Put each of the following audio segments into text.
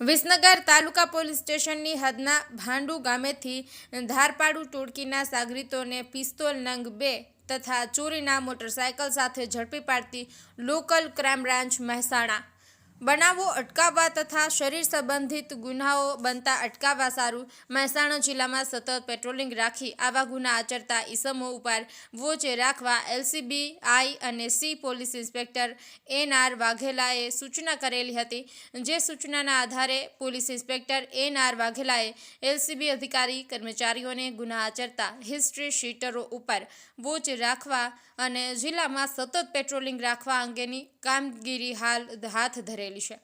Visnagar taluka police સ્ટેશનની હદના Bhandu ગામેથી ધારપાડુ ટોળકીના સાગરીતોને pistol નંગ બે તથા ચોરીના મોટરસાયકલ સાથે ઝડપી પાડતી લોકલ ક્રાઇમ બ્રાન્ચ મહેસાણા બનાવો અટકાવવા તથા શરીર સંબંધિત ગુનાઓ બનતા અટકાવવા સારું. મહેસાણા જિલ્લામાં સતત પેટ્રોલિંગ રાખી આવા ગુના આચરતા ઈસમો ઉપર વોચ રાખવા એલસીબી આઈ અને C police inspector N R વાઘેલાએ સૂચના કરેલી હતી. જે સૂચનાના આધારે પોલીસ ઇન્સ્પેક્ટર એન આર વાઘેલાએ એલસીબી અધિકારી, કર્મચારીઓને ગુના આચરતા હિસ્ટ્રી શીટરો ઉપર વોચ રાખવા અને જિલ્લામાં સતત પેટ્રોલિંગ રાખવા અંગેની કામગીરી હાલ હાથ ધરેલી છે.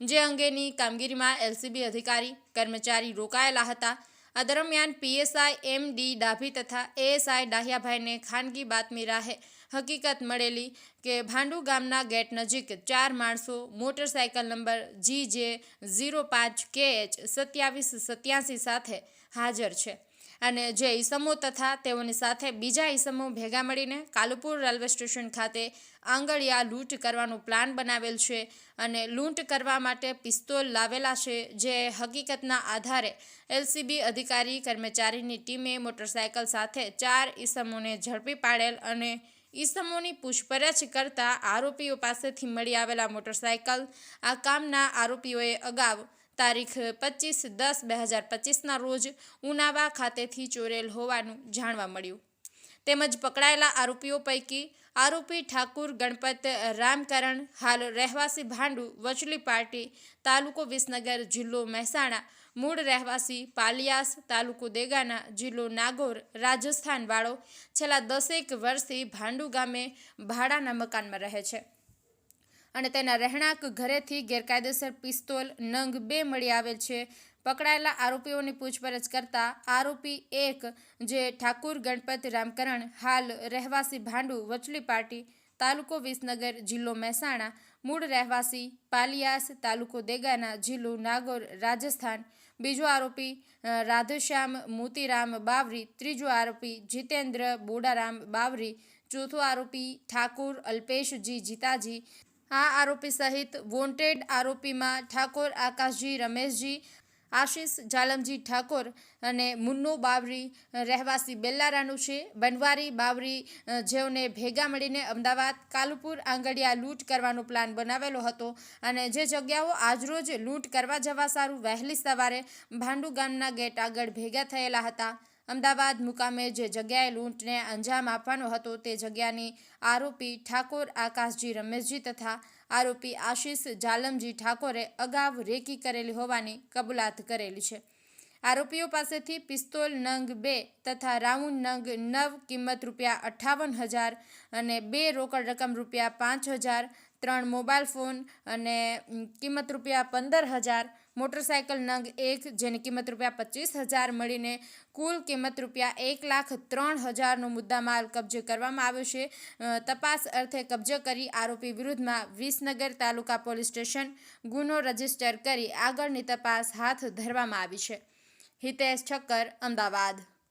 જે અંગેની કામગીરીમાં એલસીબી અધિકારી, કર્મચારી રોકાયેલા હતા. આ દરમિયાન પીએસઆઈ એમ ડી ડાભી તથા એએસઆઈ ડાહિયાભાઈને ખાનગી બાતમી રાહે હકીકત મળેલી કે ભાંડુ ગામના ગેટ નજીક ચાર માણસો મોટરસાયકલ નંબર જી જે ઝીરો પાંચ કે એચ સત્યાવીસ સત્યાસી સાથે હાજર છે. અને જે ઈસમો તથા તેઓની સાથે બીજા ઈસમો ભેગા મળીને કાલુપુર રેલવે સ્ટેશન ખાતે આંગળિયા લૂંટ કરવાનો પ્લાન બનાવેલ છે અને લૂંટ કરવા માટે પિસ્તોલ લાવેલા છે, જે હકીકતના આધારે એલસીબી અધિકારી, કર્મચારીની ટીમે મોટરસાયકલ સાથે ચાર ઈસમોને ઝડપી પાડેલ અને ઈસમોની પૂછપરછ કરતા આરોપીઓ પાસેથી મળી આવેલા મોટરસાયકલ આ કામના આરોપીઓએ અગાઉ તારીખ પચીસ દસ બે હજાર પચીસના રોજ ઉનાવા ખાતેથી ચોરેલ હોવાનું જાણવા મળ્યું. તેમજ પકડાયેલા આરોપીઓ પૈકી આરોપી ઠાકુર, ગણપત, રામકરણ, હાલ રહેવાસી ભાંડુ, વચલી પાર્ટી, તાલુકો વિસનગર જિલ્લો મહેસાણા, મૂળ રહેવાસી પાલિયાસ, તાલુકો દેગાના જિલ્લો નાગોર, રાજસ્થાન વાળો છેલ્લા દસેક વર્ષથી ભાંડુ ગામે ભાડાના મકાનમાં રહે છે. અને તેના રહેણાંક, ઘરેથી ગેરકાયદેસર પિસ્તોલ, નંગ બે મળી આવેલ છે. પકડાયેલા આરોપીઓની પૂછપરછ કરતા આરોપી એક, જે ઠાકુર ગણપત રામકરણ, હાલ રહેવાસી ભાંડુ વચલી પાર્ટી, તાલુકો વિસનગર જિલ્લો મહેસાણા, મૂળ રહેવાસી પાલિયાસ તાલુકો દેગાના જિલ્લો નાગોર રાજસ્થાન. બીજો આરોપી રાધેશ્યામ મોતીરામ બાવરી. ત્રીજો આરોપી, જીતેન્દ્ર બોડારામ બાવરી. ચોથો આરોપી, ઠાકુર અલ્પેશજી જીતાજી. આ આરોપી સહિત વોન્ટેડ આરોપીમાં ઠાકોર આકાશજી, રમેશજી, આશીષ જાલમજી ઠાકોર અને મુન્નો બાવરી રહેવાસી બેલ્લારાનું છે. બનવારી બાવરી જેઓને ભેગા મળીને અમદાવાદ કાલુપુર આંગડિયા લૂંટ કરવાનો પ્લાન બનાવેલો હતો અને જે જગ્યાઓ આજરોજ લૂંટ કરવા જવા સારું વહેલી સવારે ભાંડુ ગામના ગેટ આગળ ભેગા થયેલા હતા. અમદાવાદ મુકામે જે જગ્યાએ લૂંટને અંજામ આપવાનો હતો તે જગ્યાની આરોપી ઠાકોર આકાશજી રમેશજી તથા આરોપી આશીષ જાલમજી ઠાકોરે અગાઉ રેકી કરેલી હોવાની કબૂલાત કરેલી છે. આરોપીઓ પાસેથી પિસ્તોલ નંગ બે તથા રાઉન્ડ નંગ નવ કિંમત રૂપિયા અઠ્ઠાવન હજાર અને બે રોકડ રકમ રૂપિયા પાંચ હજાર ત્રણ મોબાઈલ ફોન અને કિંમત રૂપિયા પંદર હજાર, મોટરસાયકલ નંગ એક, જેની કિંમત રૂપિયા પચીસ હજાર મળીને કુલ કિંમત રૂપિયા એક લાખ ત્રણ હજારનો મુદ્દામાલ કબજે કરવામાં આવ્યો છે. તપાસ અર્થે કબજે કરી આરોપી વિરુદ્ધમાં વિસનગર તાલુકા પોલીસ સ્ટેશન ગુનો રજિસ્ટર કરી આગળની તપાસ હાથ ધરવામાં આવી છે. હિતેશ ઠક્કર, અમદાવાદ.